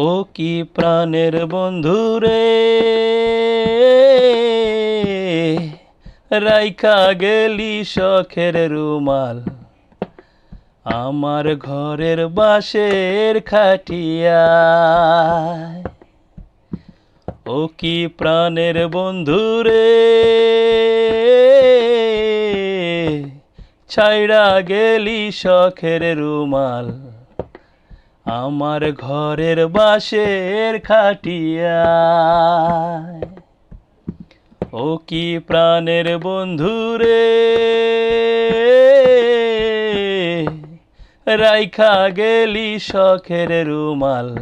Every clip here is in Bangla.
ও কি প্রাণের বন্ধু রে? রাইখা গেলি শখের রুমাল। আমার ঘরের বাঁশের খাটিয়া ও কি প্রাণের বন্ধু রে? ছাইড়া গেলি শখের রুমাল। আমার ঘরের বাঁশের খাটিয়া ও কি প্রাণের বন্ধু রে? রাইখা গেলি শখের রুমাল।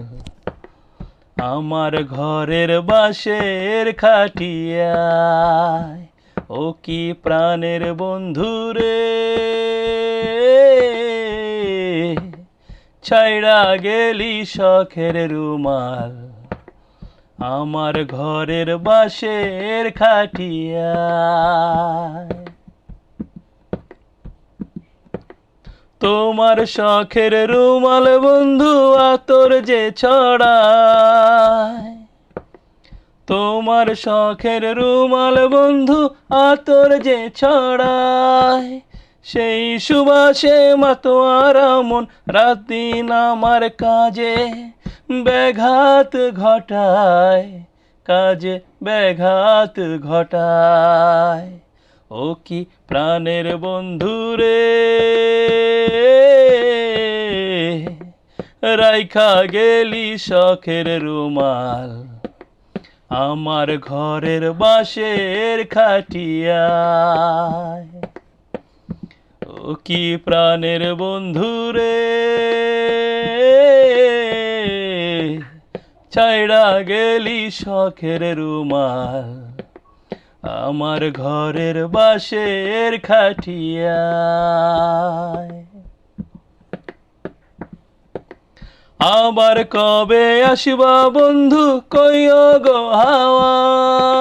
আমার ঘরের বাঁশের খাটিয়া ও কি প্রাণের বন্ধু রে ছাইড়া গেলি শখের রুমাল, আমার ঘরের বাঁশের খাটিয়া তোমার শখের রুমাল বন্ধু, আতর যে ছড়ায়। তোমার শখের রুমাল বন্ধু, আতর যে ছড়ায়। সেই সুবাসে মাতোয়ারা মন, রাত আমার কাজে ব্যাঘাত ঘটায়, কাজে ব্যাঘাত ঘটায়। ও কি প্রাণের বন্ধু রে? রাইখা গেলি শখের রুমাল, আমার ঘরের বাঁশের খাটিয়ায়। ও কি প্রাণের বন্ধু রে? ছাইড়া গেলি শখের রুমাল, আমার ঘরের বাঁশের খাটিয়া আবার কবে আসবা বন্ধু কইও গো হাওয়ায়?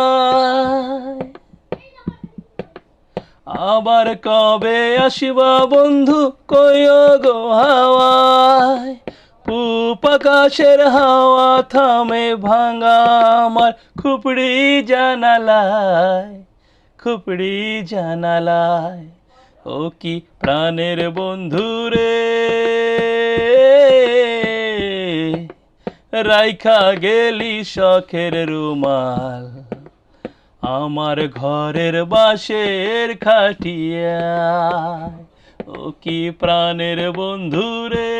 আবার কবে আসবা বন্ধু? কইও গো হাওয়ায়। পূপ আকাশের হাওয়া থামে ভাঙা আমার খুপড়ি জানালায় খুপড়ি জানালায়। ও কি প্রাণের বন্ধু রে? রাইখা গেলি শখের রুমাল। আমার ঘরের বাঁশের খাটিয়া। ও কি প্রাণের বন্ধু রে?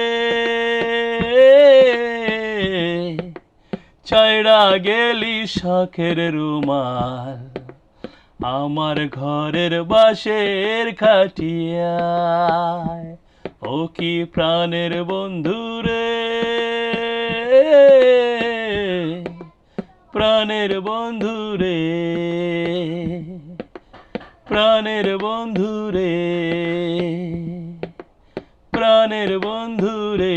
ছাইড়া গেলি শখের রুমাল। আমার ঘরের বাঁশের খাটিয়া ও কি প্রাণের বন্ধু প্রাণের বন্ধু রে। প্রাণের বন্ধু রে। প্রাণের বন্ধু রে।